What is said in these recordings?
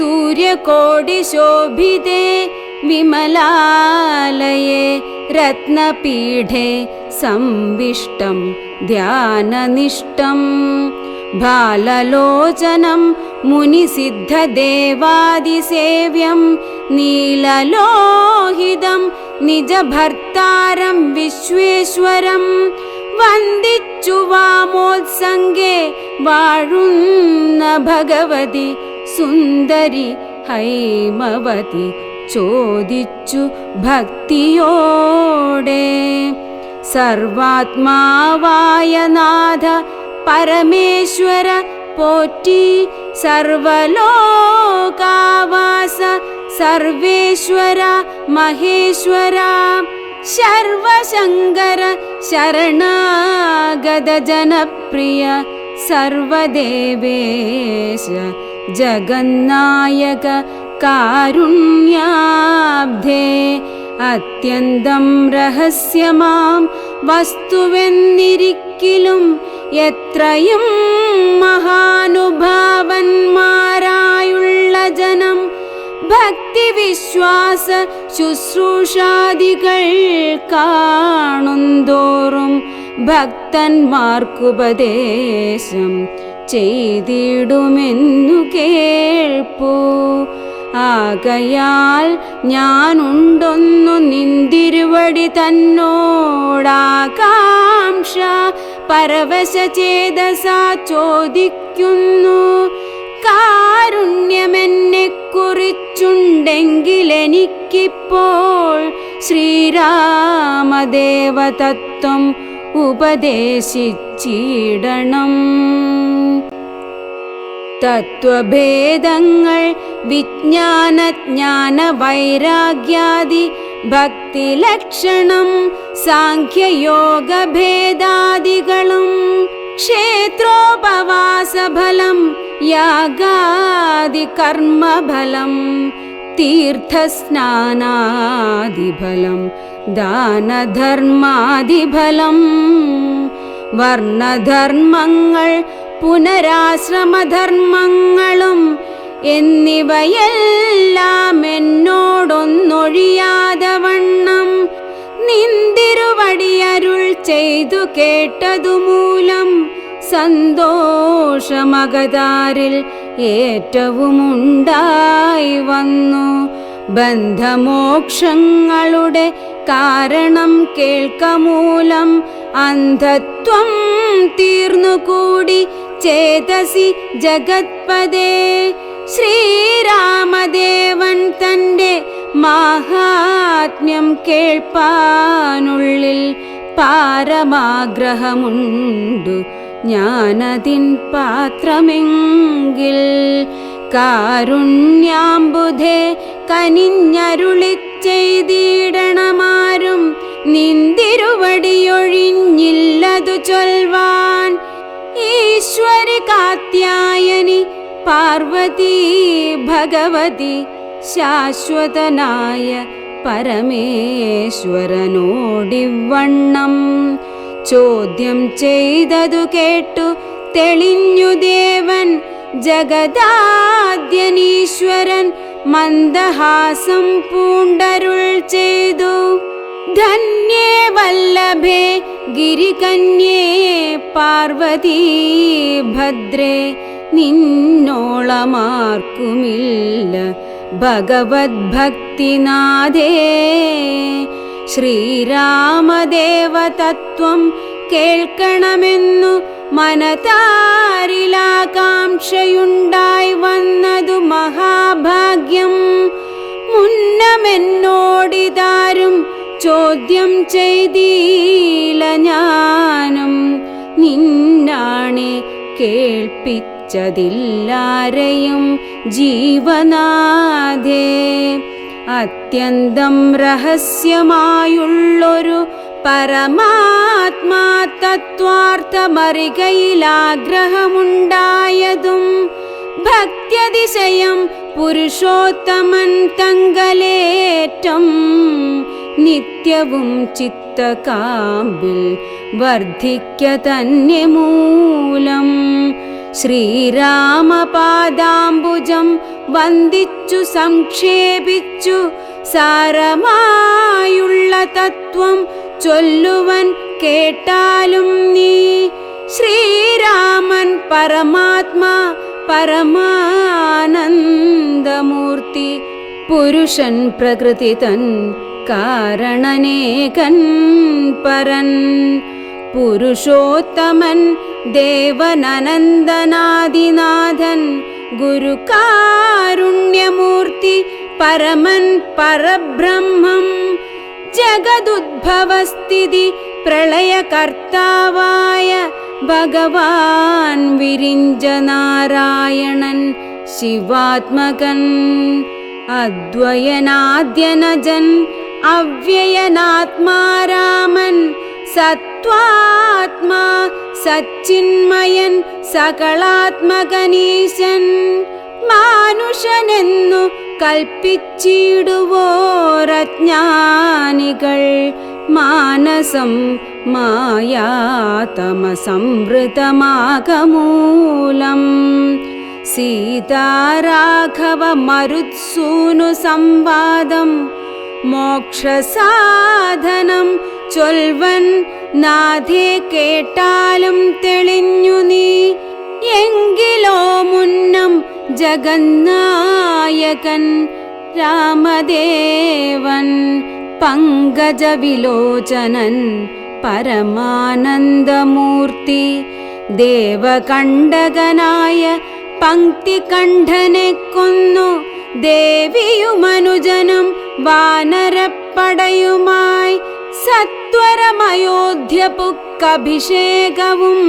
सूर्यकोटिशोभिदे विमलालये रत्नपीठे संविष्टं ध्याननिष्टं बाललोचनं मुनिसिद्धदेवादिसेव्यं नीललोहितं निजभर्तारं विश्वेश्वरं वन्दिच्छुवामोत्सङ्गे वाुन्न भगवति സുന്ദരി ഹൈമവതി ചോദിച്ചു ഭക്തിയോടെ. സർവാത്മാവായ നാഥ പരമേശ്വര പോറ്റി സർവലോകാവാസ സർവേശ്വര മഹേശ്വര ശർവശങ്കര ശരണാഗത ജനപ്രിയ സർവദേവേശ ജഗന്നായക കാരുണ്യാബ്ധേ അത്യന്തം രഹസ്യമാം വസ്തുവെന്നിരിക്കിലും എത്രയും മഹാനുഭാവന്മാരായുള്ള ജനം ഭക്തിവിശ്വാസ ശുശ്രൂഷാദികൾ കാണുന്തോറും ഭക്തന്മാർക്കുപദേശം ചെയ്തിടുമെന്നു കേൾപ്പൂ. ആകയാൽ ഞാനുണ്ടൊന്നു നിന്തിരുവടി തന്നോടാകാംക്ഷ. പരവശ ചേതസ ചോദിക്കുന്നു. കാരുണ്യമെന്നെ കുറിച്ചുണ്ടെങ്കിലെനിക്കിപ്പോൾ ശ്രീരാമദേവതത്വം ഉപദേശിച്ചിടണം തത്വഭേദങ്ങൾ വിജ്ഞാനജ്ഞാന വൈരാഗ്യാദി ഭക്തിലക്ഷണം സാഖ്യയോഗഭേദാദികളും ക്ഷേത്രോപവാസഫലം യാഗാദി കർമ്മഫലം ദാനധർമാദിഫലം വർണധർമ്മങ്ങൾ പുനരാശ്രമധർമ്മങ്ങളും എന്നിവയെല്ലാം എന്നോടൊന്നൊഴിയാതെ വണ്ണം നിന്തിരുവടിയരുൾ ചെയ്തു കേട്ടതുമൂലം സന്തോഷമകതാരിൽ ഏറ്റവുമുണ്ടായി വന്നു. ബന്ധമോക്ഷങ്ങളുടെ കാരണം കേൾക്കമൂലം അന്ധത്വം തീർന്നുകൂടി ചേതസി ജഗത്പദേ. ശ്രീരാമദേവൻ തന്റെ മാഹാത്മ്യം കേൾപ്പാനുള്ളിൽ പാരമാഗ്രഹമുണ്ടു. ഞാനതിൻ പാത്രമെങ്കിൽ കാരുണ്യാംബുധേ കനിഞ്ഞരുളി ചെയ്തിടണമാരും നിന്തിരുവടിയൊഴിഞ്ഞില്ലതു ചൊൽവാൻ. ഈശ്വരി കാത്യായനി പാർവതി ഭഗവതി ശാശ്വതനായ പരമേശ്വരനോടിവണ്ണം. ചോദ്യം ചെയ്തതു കേട്ടു തെളിഞ്ഞു ദേവൻ ജഗദാദ്യനീശ്വരൻ മന്ദഹാസം പൂണ്ടരുൾ ചെയ്തു. ധന്യേ വല്ലഭേ ഗിരികന്യേ പാർവതീ ഭദ്രേ നിന്നോളമാർക്കുമില്ല ഭഗവത് ഭക്തിനാഥേ ശ്രീരാമദേവതത്വം കേൾക്കണമെന്നു മനതാരിലാകാംക്ഷയുണ്ടായി വന്നതു മഹാഭാഗ്യം. മുന്നമെന്നോടിതാരും ചോദ്യം ചെയ്തീല ഞാനും. നിന്നാണെ കേൾപ്പിച്ചതില്ലാരെയും ജീവനാഥേ. അത്യന്തം രഹസ്യമായുള്ളൊരു പരമാത്മാ തത്വാർത്ഥമറികയിലാഗ്രഹമുണ്ടായതും ഭക്തിയതിശയം പുരുഷോത്തമൻ തങ്കലേറ്റം നിത്യവും ചിത്തകാമ്പിൽ വർദ്ധിക്ക തന്നെ മൂലം ശ്രീരാമപാദാംബുജം വന്ദിച്ചു സംക്ഷേപിച്ചു സാരമായുള്ള തത്വം ചൊല്ലുവൻ കേട്ടാലും നീ ശ്രീരാമൻ പരമാത്മാ പരമാനന്ദമൂർത്തി. പുരുഷൻ പ്രകൃതി തൻ കാരണനേകൻ പരൻ. പുരുഷോത്തമൻ ദേവനനന്ദനാദിനാഥൻ. ഗുരുകാരുണ്യമൂർത്തി പരമൻ പരബ്രഹ്മം. जगदुद्भवस्ति प्रलयकर्तावाय भगवान् विरिञ्जनारायणन् शिवात्मकन् अद्वयनाद्यनजन् अव्ययनात्मा रामन् सत्त्वात्मा सच्चिन्मयन् सकलात्मकनिशन् മാനുഷനെന്നു കൽപ്പിച്ചിടുവോരജ്ഞാനികൾ. മാനസം മായാതമസംവൃതമാകമൂലം. സീതാരാഘവ മരുത്സൂനു സംവാദം. മോക്ഷസാധനം ചൊൽവൻ നാഥേ കേട്ടാലും തെളിഞ്ഞു നീ. എങ്കിലോ മുന്നം ജഗന്നായകൻ രാമദേവൻ പങ്കജവിലോചനൻ പരമാനന്ദമൂർത്തി ദേവകണ്ഠകനായ പങ്ക്തികണ്ഠനെ കൊന്നു. ദേവിയുമനുജനും വാനരപ്പടയുമായി സത്വരമയോധ്യപുക്കഭിഷേകവും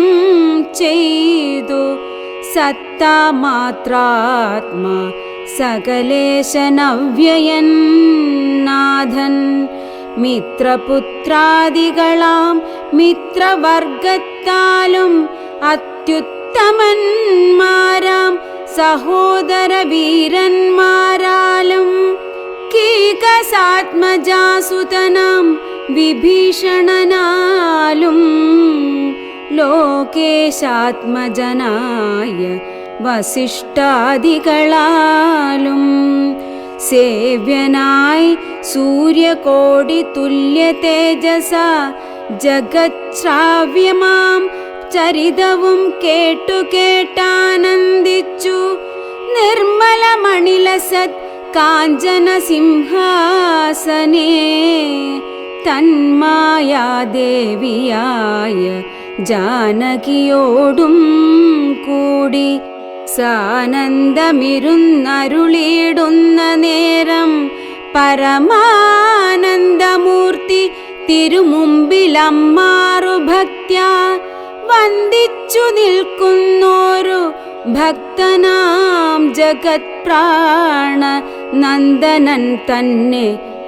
ചെയ്തു. സത്താമാത്രാത്മാ സകലേശനവ്യയൻ നാഥൻ മിത്രപുത്രാദികളാം മിത്രവർഗത്താലും അത്യുത്തമന്മാരാം സഹോദര വീരന്മാരാലും കീകസാത്മജാസുതനാം വിഭീഷണനാലും ലോകേശാത്മജനായ വസിഷ്ഠാദികളാലും സേവ്യനായി സൂര്യകോടി തുല്യ തേജസ ജഗത്ശ്രാവ്യമാം ചരിതവും കേട്ടു കേട്ടാനന്ദിച്ചു നിർമ്മല മണിലസത് കാഞ്ചന സിംഹാസനേ തന്മായാദേവിയായ ജാനകിയോടും കൂടി സാനന്ദമിരുന്നരുളിയിടുന്ന നേരം പരമാനന്ദമൂർത്തി തിരുമുമ്പിലമ്മാറു ഭക്ത്യ വന്ദിച്ചു നിൽക്കുന്നോരു ഭക്തനാം ജഗത് പ്രാണ നന്ദനൻ തന്നെ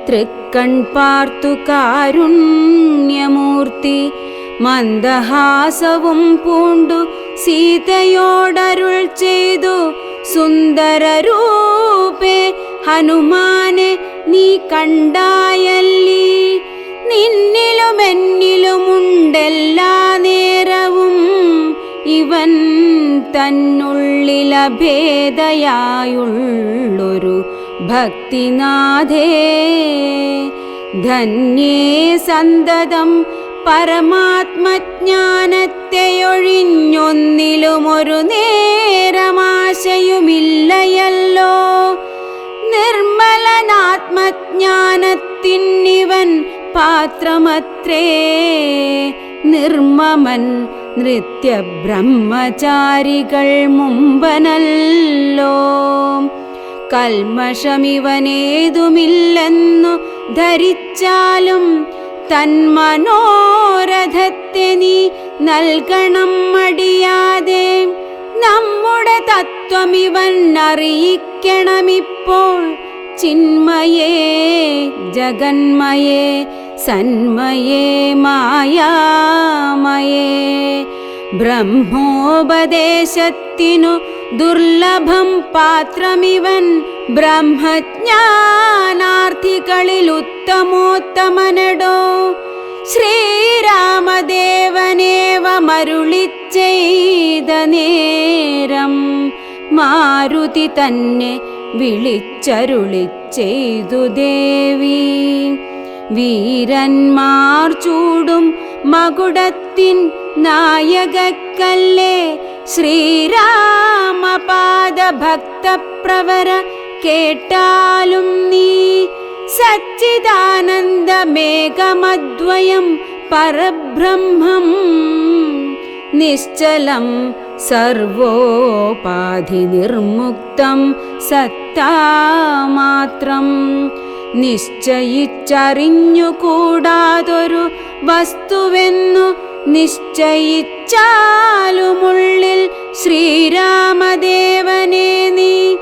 തൃക്കൺ പാർത്തു കാരുണ്യമൂർത്തി മന്ദഹാസവും പൂണ്ടു സീതയോടരുൾ ചെയ്തു. സുന്ദരരൂപേ ഹനുമാനെ നീ കണ്ടായല്ലീ. നിന്നിലും എന്നിലുമുണ്ടെല്ലാ നേരവും. ഇവൻ തന്നുള്ളിലഭേദയായുള്ളൊരു ഭക്തിനാഥേ. ധന്യേ സന്തതം പരമാത്മജ്ഞാനത്തെയൊഴിഞ്ഞൊന്നിലുമൊരു നേരമാശയുമില്ലയല്ലോ. നിർമ്മലനാത്മജ്ഞാനത്തിന്നിവൻ പാത്രമത്രേ. നിർമ്മമൻ നൃത്യബ്രഹ്മചാരികൾ മുമ്പനല്ലോ. കൽമഷമിവനേതുമില്ലെന്നു ധരിച്ചാലും തന്മനോരഥത്തെ നീ നൽകണം മടിയാതെ. നമ്മുടെ തത്വമിവൻ അറിയിക്കണമിപ്പോൾ. ചിന്മയേ ജഗന്മയേ സന്മയേ മായാമയേ. ബ്രഹ്മോപദേശത്തിനു ദുർലഭം പാത്രമിവൻ ബ്രഹ്മജ്ഞാനാർത്ഥികളിൽ ഉത്തമോത്തമനടോ. ശ്രീരാമദേവനേവ മരുളിച്ചെയ്ത നേരം മാരുതി തന്നെ വിളിച്ചരുളി ചെയ്തു ദേവി. വീരന്മാർ ചൂടും മകുടത്തിൻ നായകക്കല്ലേ. ശ്രീരാമപാദ ഭക്തപ്രവര കേട്ടാലും നീ സച്ചിദാനന്ദമേകമദ്വയം പരബ്രഹ്മം നിശ്ചലം സർവോപാധി നിർമുക്തം സത്താമാത്രം. നിശ്ചയിച്ചറിഞ്ഞുകൂടാതൊരു വസ്തുവെന്നു നിശ്ചയിച്ചാലുമുള്ളിൽ ശ്രീരാമദേവനെ നീ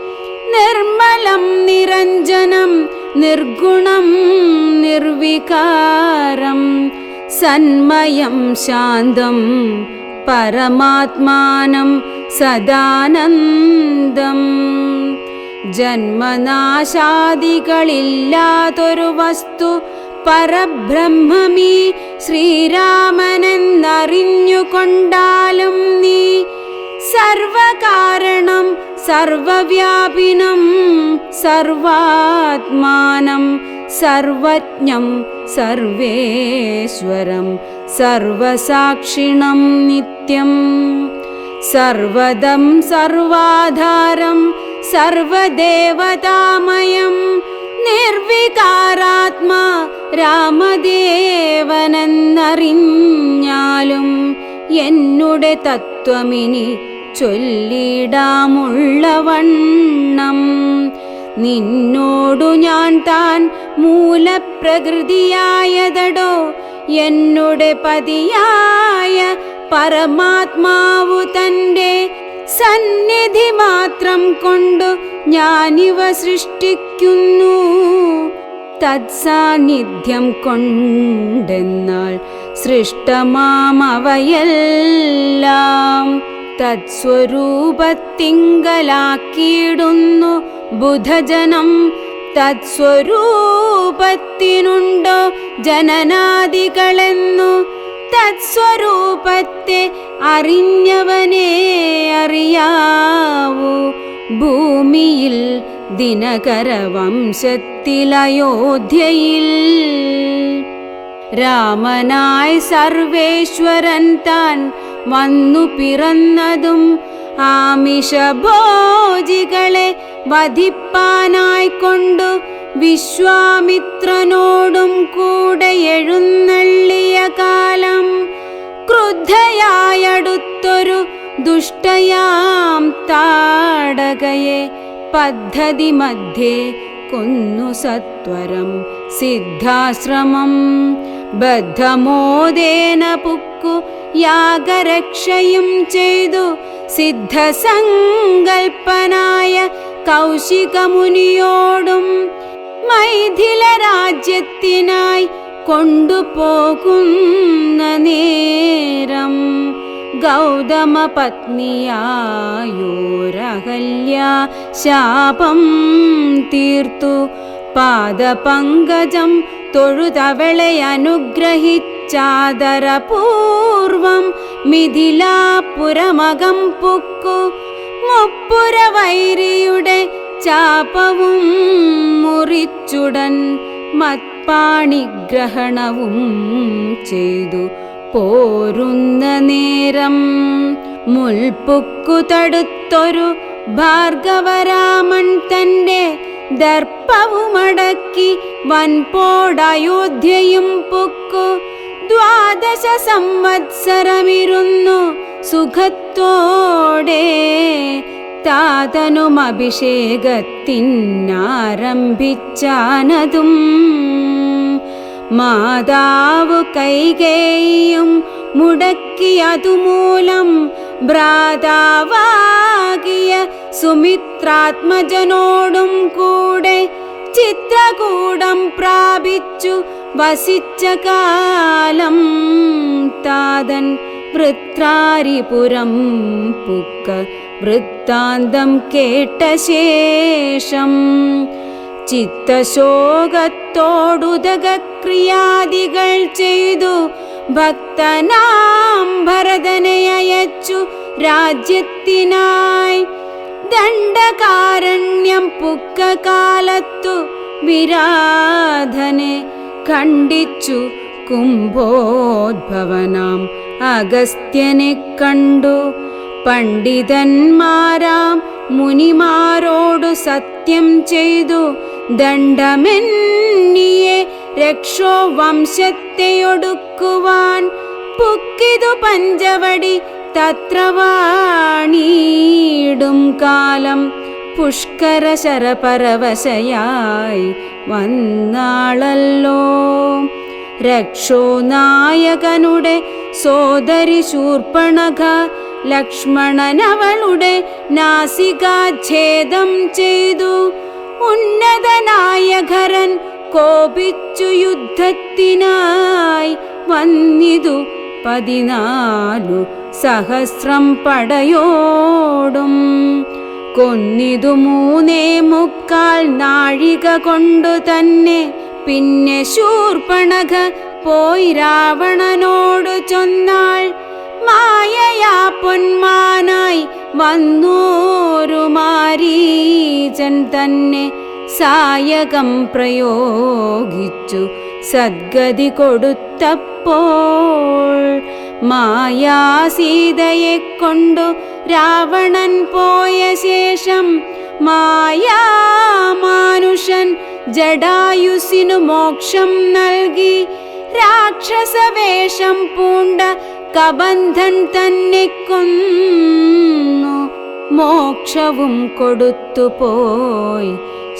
നിർമ്മലം നിരഞ്ജനം നിർഗുണം നിർവികാരം സന്മയം ശാന്തം പരമാത്മാനം സദാനന്ദം. ജന്മനാശാദികളില്ലാതൊരു വസ്തു പരബ്രഹ്മമീ ശ്രീരാമനെന്നറിഞ്ഞുകൊണ്ടാലും നീ സർവകാരണം സർവവ്യാപിനം സർവാത്മാനം സർവജ്ഞം സർവേശ്വരം സർവസാക്ഷിണം നിത്യം. സർവദം സർവാധാരം സർവദേവതാമയം നിർവികാരാത്മാ രാമദേവനെന്നറിഞ്ഞാലും എന്നുടെ തത്വമിനി ചൊല്ലിടാമുള്ളവണ്ണം. നിന്നോടു ഞാൻ താൻ മൂലപ്രകൃതിയായതടോ? എന്നുടെ പതിയായ പരമാത്മാവു തന്റെ സന്നിധി മാത്രം കൊണ്ടു ഞാനിവ സൃഷ്ടിക്കുന്നു. തത്സാന്നിധ്യം കൊണ്ടെന്നാൽ സൃഷ്ടമാമവയെല്ലാം. തത്സ്വരൂപത്തിങ്കലാക്കിയിടുന്നു ബുധജനം. തത്സ്വരൂപത്തിനുണ്ടോ ജനനാദികളെന്നു? തത്സ്വരൂപത്തെ അറിഞ്ഞവനെ അറിയാവൂ. ഭൂമിയിൽ ദിനകര വംശത്തിലയോധ്യയിൽ രാമനായി സർവേശ്വരൻ താൻ വന്നു പിറന്നതും ആമിഷഭോജികളെ വധിപ്പാനായിക്കൊണ്ടു വിശ്വാമിത്രനോടും കൂടെ എഴുന്നള്ളിയ കാലം ക്രുദ്ധയായടുത്തൊരു ദുഷ്ടയാം താടകയെ പദ്ധതി മധ്യേ കൊന്നു സത്വരം സിദ്ധാശ്രമം. ബദ്ധമോദേന പുക്കു യാഗരക്ഷയും ചെയ്തു. സിദ്ധസങ്കൽപ്പനായ കൗശികമുനിയോടും മൈഥില രാജ്യത്തിനായി കൊണ്ടുപോകുന്ന നേരം ഗൗതമ പത്നിയായോരഹല്യ ശാപം തീർത്തു. പാദപങ്കജം തൊഴുതവളെ അനുഗ്രഹിച്ചാദരപൂർവം മിഥിലാപുരമകം പുക്കു. മുപ്പുര വൈരിയുടെ ചാപവും മുറിച്ചുടൻ മത്പാണിഗ്രഹണവും ചെയ്തു. പോരുന്ന നേരം മുൾപുക്കു തടുത്തൊരു ഭാർഗവരാമൻ തന്റെ ദർപ്പവുമടക്കി വൻപോടയോധ്യയും പൊക്കു. ദ്വാദശ സംവത്സരമിരുന്നു സുഖത്തോടെ താതനും അഭിഷേകത്തിനാരംഭിച്ചാനതും. മാതാവ് കൈകേയും മുടക്കിയതുമൂലം ഭ്രാതാവാകിയ സുമിത്രാത്മജനോടും കൂടെ ചിത്രകൂടം പ്രാപിച്ചു വസിച്ച കാലം താതൻ വൃത്രാരിപുരം പുക്ക വൃത്താന്തം കേട്ട ശേഷം ചിത്തശോകത്തോടുതകക്രിയാദികൾ ചെയ്തു ഭക്തനാം ഭരതനെ അയച്ചു രാജ്യത്തിനായി ദണ്ഡകാരണ്യം പുക്കകാലത്തു വിരാധനെ കണ്ടിച്ചു കുംഭോദ്ഭവനാം. അഗസ്ത്യനെ കണ്ടു പണ്ഡിതന്മാരാം മുനിമാരോടു സത്യം ചെയ്തു ദണ്ഡമെന്നിയെ രക്ഷോ വംശത്തെയൊടുക്കുവാൻ പുക്കിതു പഞ്ചവടി തത്ര വാണീടും കാലം പുഷ്കര ശരപരവശയായി വന്നാളല്ലോ. രക്ഷോ നായകനുടെ സോദരി ശൂർപ്പണഖ ലക്ഷ്മണനവളുടെ നാസികാഛേദം ചെയ്തു. ഉന്നതനായകരൻ കോപിച്ചു യുദ്ധത്തിനായി വന്നിതു പതിനാലു സഹസ്രം പടയോടും കൊന്നിതു മൂന്നേ മുക്കാൽ നാഴിക കൊണ്ടു തന്നെ. പിന്നെ ശൂർപ്പണക പോയി രാവണനോടു ചൊന്നാൾ. മായയാ പൊന്മാനായി വന്നോരു മാരീചൻ തന്നെ. സായകം പ്രയോഗിച്ചു സദ്ഗതി കൊടുത്തപ്പോൾ മായാസീതയെ കൊണ്ടു രാവണൻ പോയ ശേഷം മായാമാനുഷൻ ജഡായുസിനു മോക്ഷം നൽകി രാക്ഷസവേഷം പൂണ്ട കബന്ധൻ തന്നെ കൊന്നു. മോക്ഷവും കൊടുത്തു പോയി.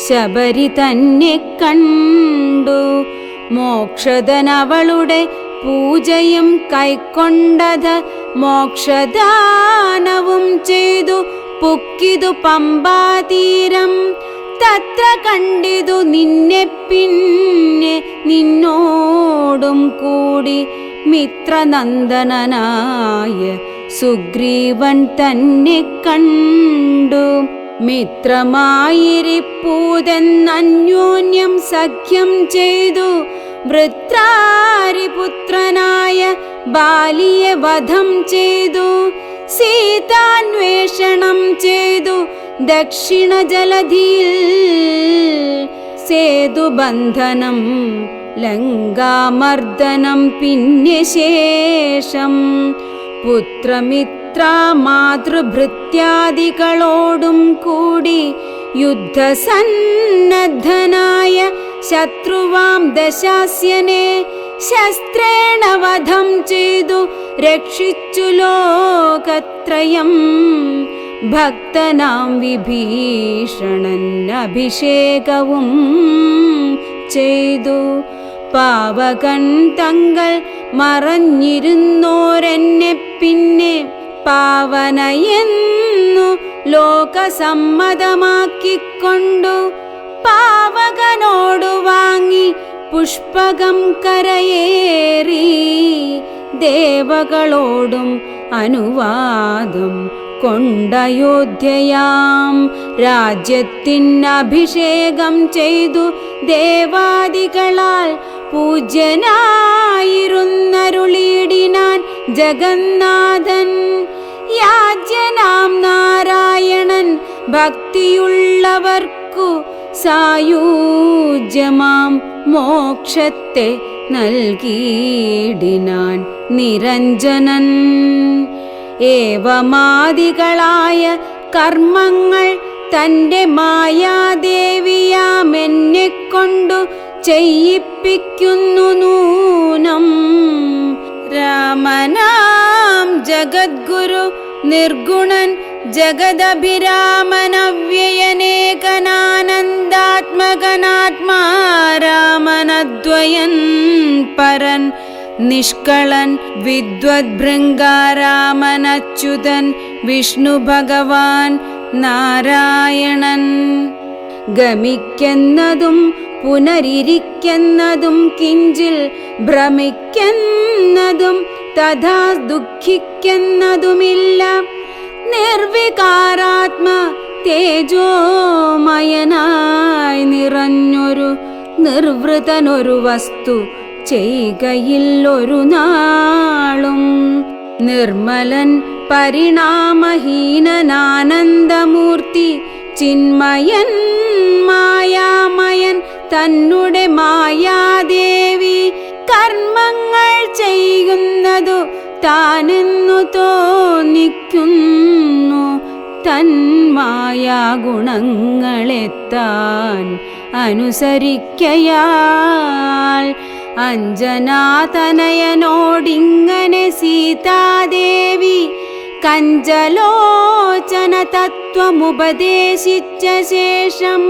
ശബരി തന്നെ കണ്ടു. മോക്ഷതനവളുടെ പൂജയും കൈക്കൊണ്ടത് മോക്ഷദാനവും ചെയ്തു. പുക്കിതു പമ്പാതീരം തത്ര കണ്ടിതു നിന്നെ പിന്നെ നിന്നോടും കൂടി. മിത്രനന്ദനനായ സുഗ്രീവൻ തന്നെ കണ്ടു. മിത്രമായിരിപ്പൂതെന്നന്യോന്യം സഖ്യം ചെയ്തു. വൃത്രാരിപുത്രനായ ബാലിയെ വധം ചെയ്തു സീതാന്വേഷണം ചെയ്തു ദക്ഷിണ ജലധിയിൽ സേതുബന്ധനം ലങ്കാമർദ്ദനം പിന്നെ ശേഷം പുത്രമിത്ര മാതൃഭൃത്യാദികളോടും കൂടി യുദ്ധസന്നദ്ധനായ ശത്രുവാം ദശാസ്യനെ ശസ്ത്രേണ വധം ചെയ്തു രക്ഷിച്ചു ലോകത്രയം. ഭക്തനാം വിഭീഷണൻ അഭിഷേകവും ചെയ്തു. പാവകൻ തങ്ങൾ മറഞ്ഞിരുന്നോരെന്നെ പിന്നെ പാവനയെന്നു ലോകസമ്മതമാക്കിക്കൊണ്ടു പാവകനോടു വാങ്ങി പുഷ്പകം കരയേറി ദേവകളോടും അനുവാദം കൊണ്ടയോധ്യയാം രാജ്യത്തിനഭിഷേകം ചെയ്തു ദേവാദികളാൽ പൂജ്യനായിരുന്നരുളിയിടിനാൻ ജഗന്നാഥൻ. യാജ്യനാം നാരായണൻ ഭക്തിയുള്ളവർക്കു സായൂജ്യമാം മോക്ഷത്തെ നൽകിയിടിനാൻ നിരഞ്ജനൻ. ഏവമാദികളായ കർമ്മങ്ങൾ തന്റെ മായാദേവിയാമെന്നെ കൊണ്ടു ചെയ്യിപ്പിക്കുന്നു നൂനം. രാമനാം ജഗദ്ഗുരു നിർഗുണൻ ജഗദഭിരാമനവ്യയനേകനാനന്ദാത്മകനാത്മാ രാമനദ്വയൻ പരൻ നിഷ്കളൻ വിദ്വദ്ഭൃംഗാരാമനച്യുതൻ വിഷ്ണു ഭഗവാൻ നാരായണൻ. ഗമിക്കുന്നതും പുനരിരിക്കുന്നതും കിഞ്ചിൽ ഭ്രമിക്കുന്നതും തഥാ ദുഃഖിക്കുന്നതുമില്ല നിർവികാരാത്മ തേജോമയനായി നിറഞ്ഞൊരു നിർവൃതനൊരു വസ്തു ചെയ്കയില്ലൊരു നാളും. നിർമ്മലൻ പരിണാമഹീനനാനന്ദമൂർത്തി ചിന്മയൻ മായാമയൻ തന്നുടെ മായാദേവി കർമ്മങ്ങൾ ചെയ്യുന്നതു താനെന്നു തോന്നിക്കുന്നു. തന്മായാ ഗുണങ്ങളെത്താൻ അനുസരിക്കയാൽ അഞ്ജനാതനയനോടിങ്ങനെ സീതാദേവി കഞ്ചലോചന തത്വമുപദേശിച്ച ശേഷം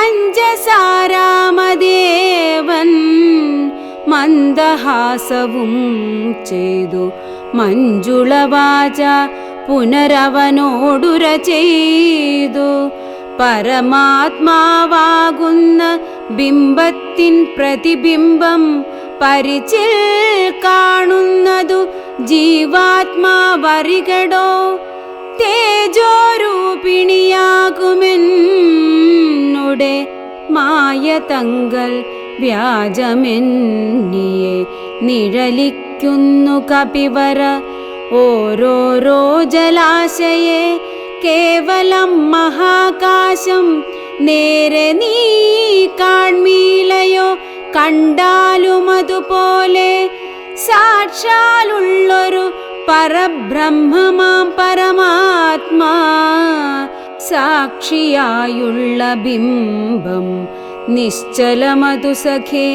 അഞ്ജസാരാമദേവൻ മന്ദഹാസവും ചെയ്തു മഞ്ജുളവാച പുനരവനോടുര ചെയ്തു. പരമാത്മാവാകുന്ന ബിംബത്തിൻ പ്രതിബിംബം പരിചിൽ കാണുന്നതു ജീവാത്മാവറികടോ. തേജോരൂപിണിയാകുമെന്നുടെ മായ തങ്കൽ വ്യാജമെന്നിയെ നിഴലിക്കുന്നു കപിവര ഓരോരോ ജലാശയെ കേവലം മഹാകാശം. നേരെ നീ കാൺമീലയോ കണ്ടാലും അതുപോലെ സാക്ഷാലുള്ളൊരു പരബ്രഹ്മമാം പരമാത്മാ. സാക്ഷിയായുള്ള ബിംബം നിശ്ചലമതു സഖേ.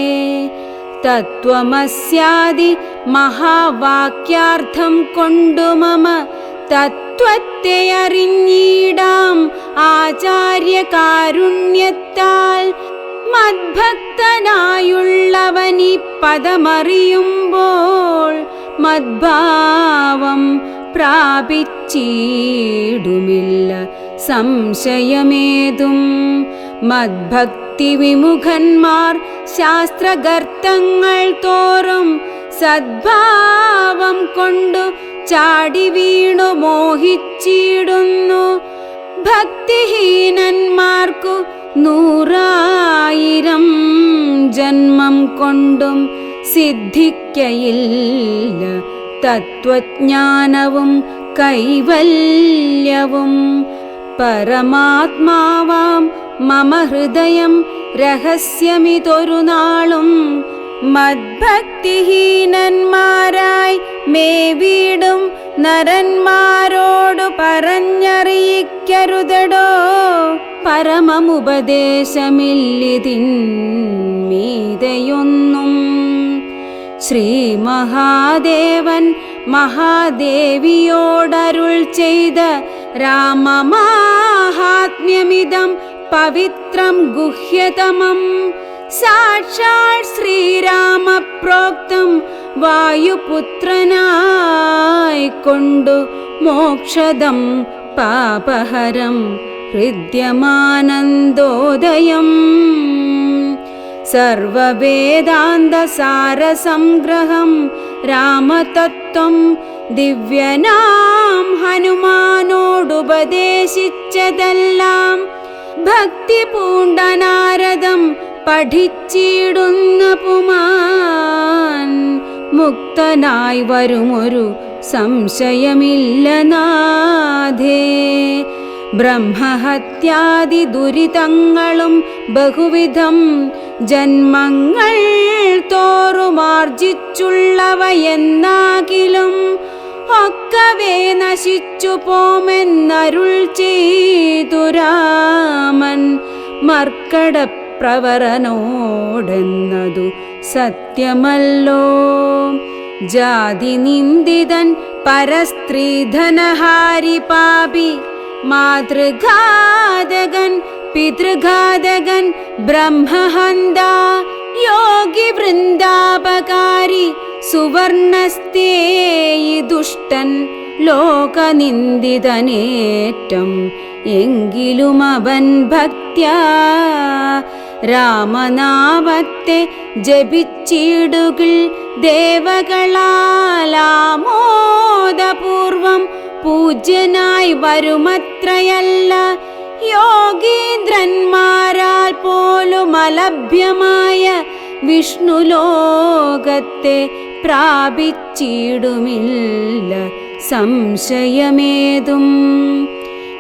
തത്വമസ്യാദി മഹാവാക്യാർത്ഥം കൊണ്ടു മമ. തത്വത്തെ അറിഞ്ഞീടാം ആചാര്യകാരുണ്യത്താൽ. മദ്ഭക്തനായുള്ളവനി പദമറിയുമ്പോൾ മദ്ഭാവം പ്രാപിച്ചീടുമില്ല. സംശയമേതും മദ്ഭക്തി വിമുഖന്മാർ ശാസ്ത്രഗർത്തങ്ങൾ തോറും സദ്ഭാവം കൊണ്ടു ചാടി വീണു മോഹിച്ചിടുന്നു. ഭക്തിഹീനന്മാർക്കു നൂറായിരം ജന്മം കൊണ്ടും സിദ്ധിക്കയില്ല. തത്വജ്ഞാനവും കൈവല്യവും പരമാത്മാവാം മമ ഹൃദയം രഹസ്യമിതൊരു നാളും മദ്ഭക്തിഹീനന്മാരായി മേ വീടും നരന്മാരോടു പറഞ്ഞറിയിക്കരുതടോ. പരമമുപദേശമില്ലിതിന്മീതയൊന്നും ശ്രീ മഹാദേവൻ മഹാദേവിയോടരുൾ ചെയ്ത രാമമാഹാത്മ്യമിതം പവിത്രം ഗുഹ്യതമം. സാക്ഷാൽ ശ്രീരാമപ്രോക്തം വായുപുത്രനായി കൊണ്ടു മോക്ഷദം പാപഹരം ഹൃദ്യമാനന്ദോദയം. സർവവേദാന്തസാരസംഗ്രഹം രാമതത്വം ദിവ്യനാം ഹനുമാനോടുപദേശിച്ചതെല്ലാം ഭക്തി പൂണ്ടനാരദം പഠിച്ചിടുന്ന പുമാൻ മുക്തനായി വരുമൊരു സംശയമില്ല നാഥേ. ബ്രഹ്മഹത്യാദി ദുരിതങ്ങളും ബഹുവിധം ജന്മങ്ങൾ തോറുമാർജിച്ചുള്ളവയെന്നാകിലും ഒക്കവേ നശിച്ചു പോമെന്നരുൾ ചെയ്തു രാമൻ മർക്കടപ്രവരനോടെന്നതു സത്യമല്ലോ. ജാതി നിന്ദിതൻ പരസ്ത്രീധനഹാരി പാപി മാതൃഘാതകൻ പിതൃഘാതകൻ ബ്രഹ്മഹന്ത യോഗി വൃന്ദാപകാരി സുവർണസ്തേയി ദുഷ്ടൻ ലോകനിന്ദിതനേറ്റം എങ്കിലും അവൻ ഭക്ത്യ രാമനാമത്തെ ജപിച്ചിടുകിൽ ദേവകളാലാമോദപൂർവം പൂജ്യനായി വരുമത്രയല്ല. യോഗീന്ദ്രന്മാരാൽ പോലും അലഭ്യമായ വിഷ്ണുലോകത്തെ പ്രാപിച്ചിടുമില്ല. സംശയമേതും?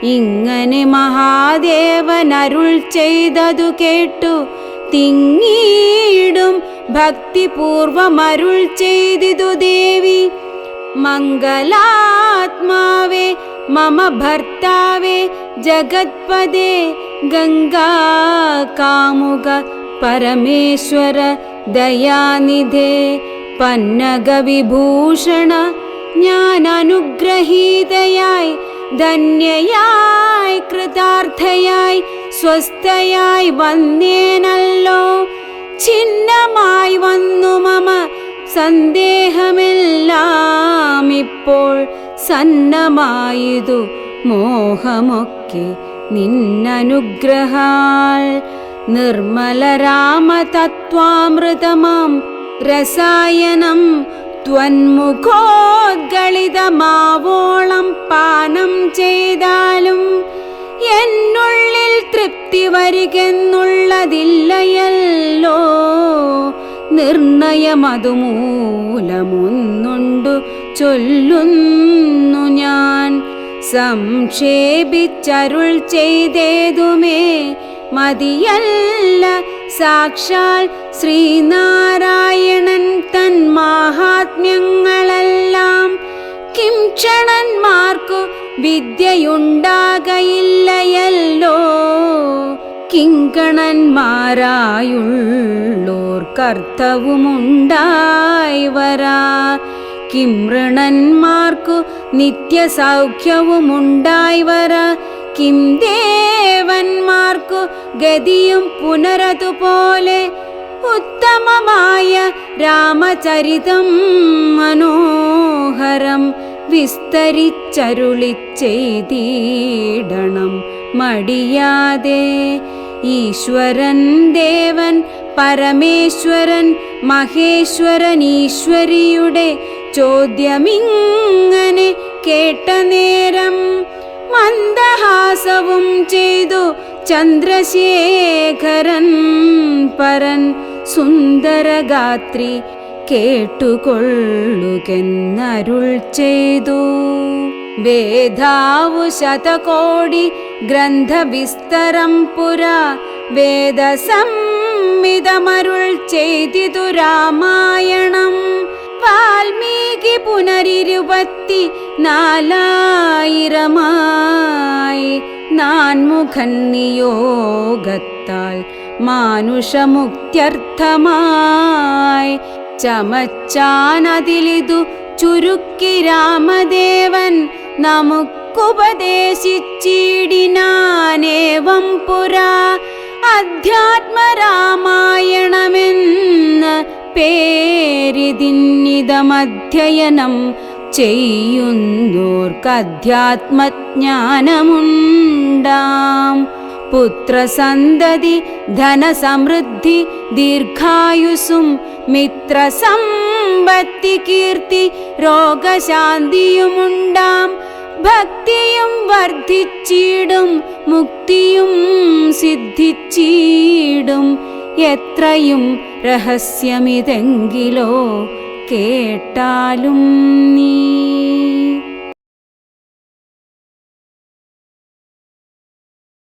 ഇങ്ങനെ മഹാദേവൻ അരുൾ ചെയ്തതു കേട്ടു. തിങ്ങിയിടും ഭക്തിപൂർവം അരുൾ ചെയ്തിതു ദേവി. മംഗലാത്മാവേ മമ ഭർത്താവേ ജഗത്പദേ ഗംഗാ കാമുക പരമേശ്വര ദയാനിധേ. പന്നഗവിഭൂഷണ ഞാൻ അനുഗ്രഹീതയായി ധന്യയായി കൃതാർത്ഥയായി സ്വസ്ഥയായി വന്നേനല്ലോ. ഛിന്നമായി വന്നു മമ സന്ദേഹമെല്ലാം ഇപ്പോൾ സന്നമായതു മോഹമൊക്കെ നിന്നനുഗ്രഹാൽ. നിർമ്മല രാമതത്വാമൃതമാം രസായനം ത്വന്മുഖോദ്ഗളിതമാവോളം പാനം ചെയ്താലും എന്നുള്ളിൽ തൃപ്തി വരികെന്നുള്ളതില്ലയല്ലോ. നിർണയമതുമൂലമൊന്നുണ്ടു ചൊല്ലുന്നു ഞാൻ. സംക്ഷേപിച്ചരുൾ ചെയ്തേതുമേ മതിയല്ല സാക്ഷാൽ ശ്രീനാരായണൻ തൻ മാഹാത്മ്യങ്ങളെല്ലാം കിം ക്ഷണന്മാർക്കു വിദ്യയുണ്ടാകയില്ലയല്ലോ. കിങ്കണന്മാരായുള്ളോർ കർത്തവുമുണ്ടായി വരാ കിമൃണന്മാർക്കു നിത്യസൗഖ്യവുമുണ്ടായി വരാ കിം ദേവന്മാർക്കു ഗതിയും പുനരതുപോലെ ഉത്തമമായ രാമചരിതം മനോഹരം വിസ്തരിച്ചരുളി ചെയ്തിടണം മടിയാതെ ഈശ്വരൻ ദേവൻ പരമേശ്വരൻ മഹേശ്വരൻ ഈശ്വരിയുടെ ചോദ്യമിങ്ങനെ കേട്ട നേരം മന്ദഹാസവും ചെയ്തു ചന്ദ്രശേഖരൻ പരൻ സുന്ദരഗാത്രി കേട്ടുകൊള്ളുകെന്നരുൾ ചെയ്തു. വേദാവു ശതകോടി ഗ്രന്ഥവിസ്തരം പുരാ വേദസംമിതമരുൾ ചെയ്തിതു രാമായണം. വാൽമീകി പുനരിരുപത്തി നാലായിരമായി നാൻമുഖൻ നിയോഗത്താൽ മാനുഷമുക്ത്യർത്ഥമായി ചമച്ചാനതിലിതു ചുരുക്കി രാമദേവൻ നമുക്കുപദേശിച്ചിടിനാനേവം പുരാ അധ്യാത്മരാമായണമെന്ന് പേരിതിന്നിതമധ്യയനം ചെയ്യുന്നോർക്കധ്യാത്മജ്ഞാനമുണ്ടാം. പുത്രസന്തതി ധനസമൃദ്ധി ദീർഘായുസും മിത്രസമ്പത്തി കീർത്തി രോഗശാന്തിയുമുണ്ടാം. ഭക്തിയും വർദ്ധിച്ചിടും മുക്തിയും സിദ്ധിച്ചിടും. എത്രയും രഹസ്യമിതെങ്കിലോ കേട്ടാലും നീ